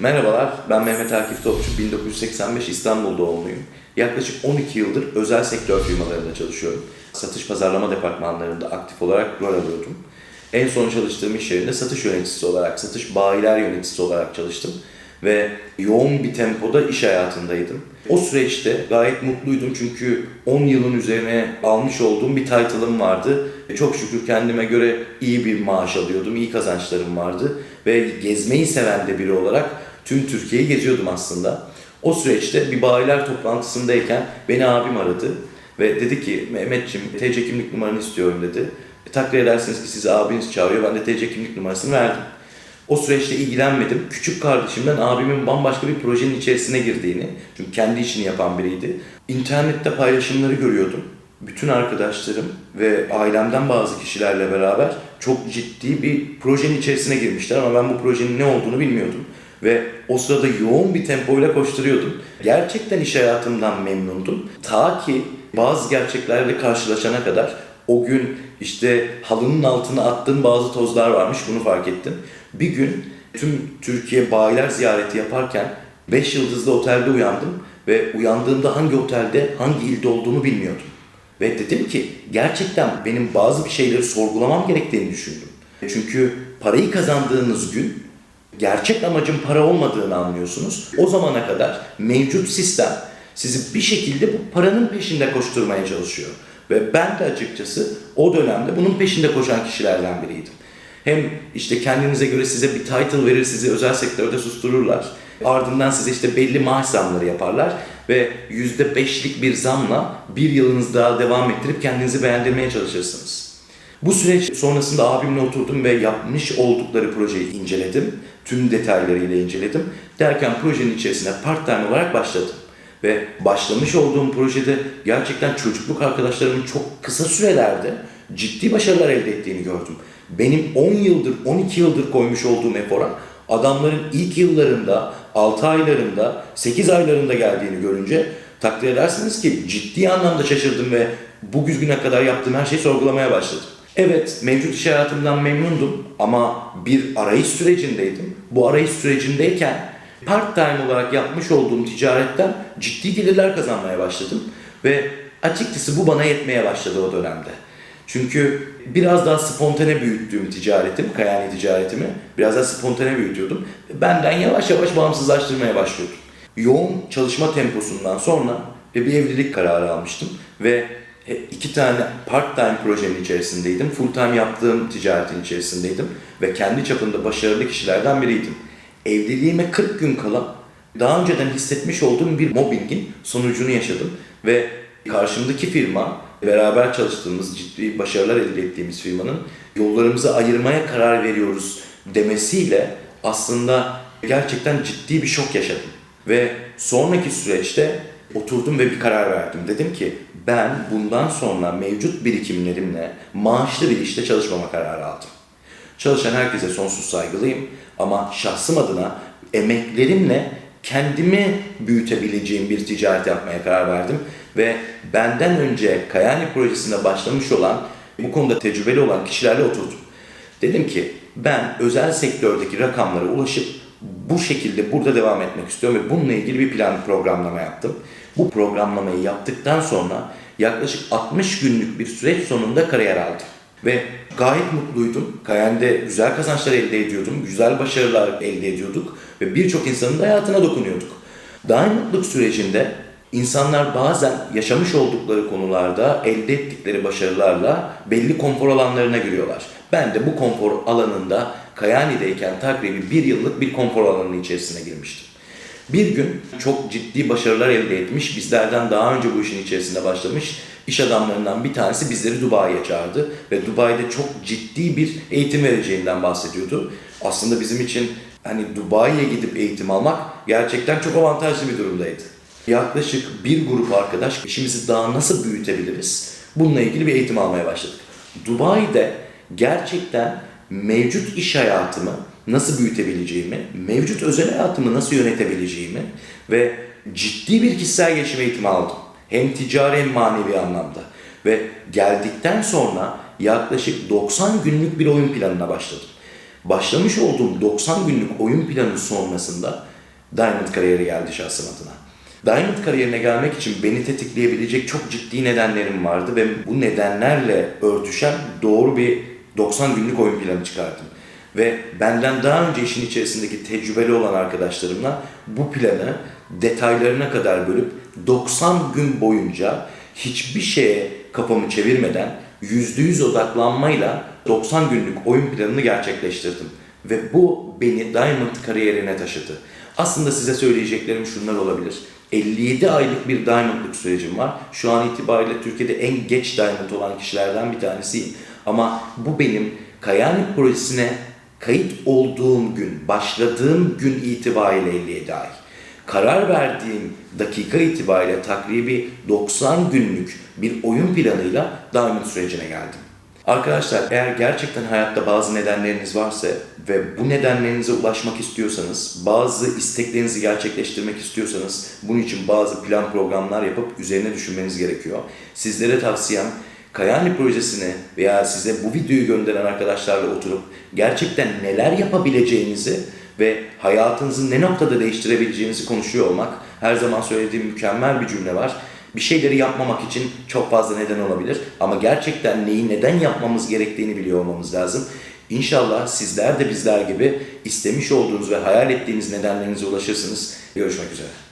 Merhabalar, ben Mehmet Akif Topçu, 1985 İstanbul doğumluyum. Yaklaşık 12 yıldır özel sektör firmalarında çalışıyorum. Satış pazarlama departmanlarında aktif olarak rol alıyordum. En son çalıştığım iş yerinde satış yöneticisi olarak, satış bayiler yöneticisi olarak çalıştım. Ve yoğun bir tempoda iş hayatındaydım. O süreçte gayet mutluydum çünkü 10 yılın üzerine almış olduğum bir title'ım vardı. Çok şükür kendime göre iyi bir maaş alıyordum, iyi kazançlarım vardı. Ve gezmeyi seven de biri olarak tüm Türkiye'yi geziyordum aslında. O süreçte bir bayiler toplantısındayken beni abim aradı ve dedi ki Mehmetciğim TC kimlik numaranı istiyorum dedi. E, takdir edersiniz ki sizi abiniz çağırıyor. Ben de TC kimlik numarasını verdim. O süreçte ilgilenmedim. Küçük kardeşimden abimin bambaşka bir projenin içerisine girdiğini, çünkü kendi işini yapan biriydi. İnternette paylaşımları görüyordum. Bütün arkadaşlarım ve ailemden bazı kişilerle beraber çok ciddi bir projenin içerisine girmişler ama ben bu projenin ne olduğunu bilmiyordum. Ve o sırada yoğun bir tempoyla koşturuyordum. Gerçekten iş hayatımdan memnundum. Ta ki bazı gerçeklerle karşılaşana kadar o gün işte halının altına attığım bazı tozlar varmış bunu fark ettim. Bir gün tüm Türkiye bayiler ziyareti yaparken 5 yıldızlı otelde uyandım ve uyandığımda hangi otelde hangi ilde olduğumu bilmiyordum. Ve dedim ki gerçekten benim bazı bir şeyleri sorgulamam gerektiğini düşündüm. Çünkü parayı kazandığınız gün gerçek amacın para olmadığını anlıyorsunuz. O zamana kadar mevcut sistem sizi bir şekilde bu paranın peşinde koşturmaya çalışıyor. Ve ben de açıkçası o dönemde bunun peşinde koşan kişilerden biriydim. Hem işte kendinize göre size bir title verir, sizi özel sektörde sustururlar. Ardından size işte belli maaş zamları yaparlar ve %5'lik bir zamla bir yılınız daha devam ettirip kendinizi beğendirmeye çalışırsınız. Bu süreç sonrasında abimle oturdum ve yapmış oldukları projeyi inceledim. Tüm detaylarıyla inceledim. Derken projenin içerisine part-time olarak başladım. Ve başlamış olduğum projede gerçekten çocukluk arkadaşlarımın çok kısa sürelerde ciddi başarılar elde ettiğini gördüm. Benim 10 yıldır, 12 yıldır koymuş olduğum efora adamların ilk yıllarında, 6 aylarında, 8 aylarında geldiğini görünce takdir edersiniz ki ciddi anlamda şaşırdım ve bugüne kadar yaptığım her şeyi sorgulamaya başladım. Evet, mevcut iş hayatımdan memnundum ama bir arayış sürecindeydim. Bu arayış sürecindeyken part-time olarak yapmış olduğum ticaretten ciddi gelirler kazanmaya başladım. Ve açıkçası bu bana yetmeye başladı o dönemde. Çünkü biraz daha spontane büyüttüğüm ticaretim, Kayani ticaretimi biraz daha spontane büyütüyordum. Benden yavaş yavaş bağımsızlaştırmaya başlıyordum. Yoğun çalışma temposundan sonra bir evlilik kararı almıştım ve iki tane part-time projenin içerisindeydim. Full-time yaptığım ticaretin içerisindeydim ve kendi çapında başarılı kişilerden biriydim. Evliliğime 40 gün kala daha önceden hissetmiş olduğum bir mobbingin sonucunu yaşadım ve karşımdaki firma beraber çalıştığımız ciddi başarılar elde ettiğimiz firmanın yollarımızı ayırmaya karar veriyoruz demesiyle aslında gerçekten ciddi bir şok yaşadım. Ve sonraki süreçte oturdum ve bir karar verdim. Dedim ki ben bundan sonra mevcut birikimlerimle maaşlı bir işte çalışmama kararı aldım. Çalışan herkese sonsuz saygılıyım ama şahsım adına emeklerimle kendimi büyütebileceğim bir ticaret yapmaya karar verdim ve benden önce Kayani projesine başlamış olan, bu konuda tecrübeli olan kişilerle oturdum. Dedim ki ben özel sektördeki rakamlara ulaşıp bu şekilde burada devam etmek istiyorum ve bununla ilgili bir plan programlama yaptım. Bu programlamayı yaptıktan sonra yaklaşık 60 günlük bir süreç sonunda kariyer aldım. Ve gayet mutluydum. Kayen'de güzel kazançlar elde ediyordum, güzel başarılar elde ediyorduk ve birçok insanın da hayatına dokunuyorduk. Dayanıklılık sürecinde insanlar bazen yaşamış oldukları konularda elde ettikleri başarılarla belli konfor alanlarına giriyorlar. Ben de bu konfor alanında Kayani'deyken takribi bir yıllık bir konfor alanının içerisine girmiştim. Bir gün çok ciddi başarılar elde etmiş, bizlerden daha önce bu işin içerisinde başlamış iş adamlarından bir tanesi bizleri Dubai'ye çağırdı ve Dubai'de çok ciddi bir eğitim vereceğinden bahsediyordu. Aslında bizim için hani Dubai'ye gidip eğitim almak gerçekten çok avantajlı bir durumdaydı. Yaklaşık bir grup arkadaş işimizi daha nasıl büyütebiliriz? Bununla ilgili bir eğitim almaya başladık. Dubai'de gerçekten mevcut iş hayatımı nasıl büyütebileceğimi, mevcut özel hayatımı nasıl yönetebileceğimi ve ciddi bir kişisel gelişim eğitimi aldım. Hem ticari hem manevi anlamda. Ve geldikten sonra yaklaşık 90 günlük bir oyun planına başladım. başlamış olduğum 90 günlük oyun planı sonrasında Diamond kariyeri geldi şahsım adına. Diamond kariyerine gelmek için beni tetikleyebilecek çok ciddi nedenlerim vardı ve bu nedenlerle örtüşen doğru bir 90 günlük oyun planı çıkardım. Ve benden daha önce işin içerisindeki tecrübeli olan arkadaşlarımla bu planı detaylarına kadar bölüp 90 gün boyunca hiçbir şeye kafamı çevirmeden %100 odaklanmayla 90 günlük oyun planını gerçekleştirdim. Ve bu beni Diamond kariyerine taşıdı. Aslında size söyleyeceklerim şunlar olabilir. 57 aylık bir Diamond'lık sürecim var. Şu an itibariyle Türkiye'de en geç Diamond olan kişilerden bir tanesiyim. Ama bu benim Kayani projesine kayıt olduğum gün, başladığım gün itibariyle 57 ay. Karar verdiğim dakika itibariyle takribi 90 günlük bir oyun planıyla Diamond sürecine geldim. Arkadaşlar eğer gerçekten hayatta bazı nedenleriniz varsa ve bu nedenlerinize ulaşmak istiyorsanız, bazı isteklerinizi gerçekleştirmek istiyorsanız bunun için bazı plan programlar yapıp üzerine düşünmeniz gerekiyor. Sizlere tavsiyem Kayani projesini veya size bu videoyu gönderen arkadaşlarla oturup gerçekten neler yapabileceğinizi ve hayatınızı ne noktada değiştirebileceğinizi konuşuyor olmak. Her zaman söylediğim mükemmel bir cümle var. Bir şeyleri yapmamak için çok fazla neden olabilir ama gerçekten neyi neden yapmamız gerektiğini biliyor olmamız lazım. İnşallah sizler de bizler gibi istemiş olduğunuz ve hayal ettiğiniz nedenlerinize ulaşırsınız. Görüşmek üzere.